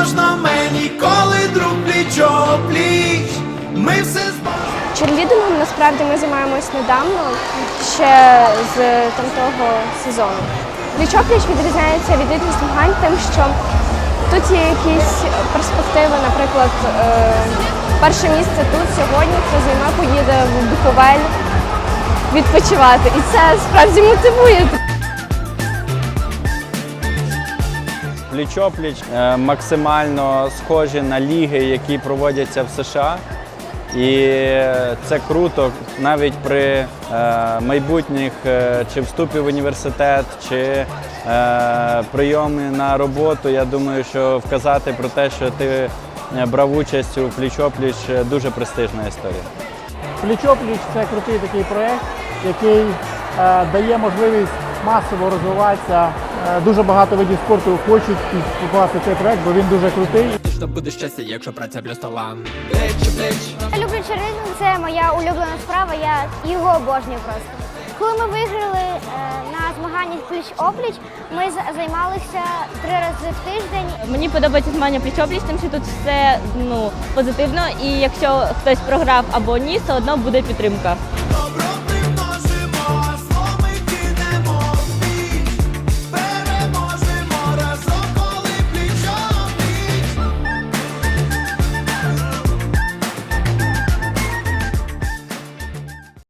можна мені, коли друг пліч. Ми все збачимо. Черлідингом насправді ми займаємось недавно, ще з там того сезону. Пліч-опліч відрізняється від інших змагань тим, що тут є якісь перспективи, наприклад, е, перше місце тут сьогодні, хто займе, поїде в Буковель відпочивати. І це справді мотивує. Пліч-опліч е, максимально схожі на ліги, які проводяться в США. І це круто навіть при е, майбутніх е, чи вступі в університет, чи прийомі на роботу. Я думаю, що вказати про те, що ти брав участь у пліч-опліч, дуже престижна історія. Пліч-опліч це крутий такий проєкт, який дає можливість масово розвиватися. Е, дуже багато видів спорту хочуть попасти в цей проєкт, бо він дуже крутий. Точно буде щастя, якщо праця плюс талант. Я люблю черлідинг, це моя улюблена справа, я його обожнюю просто. Коли ми виграли е, на змаганнях пліч-опліч, ми займалися три рази в тиждень. Мені подобається змагання пліч-опліч, тим, що тут все ну, позитивно, і якщо хтось програв або ні, все одно буде підтримка.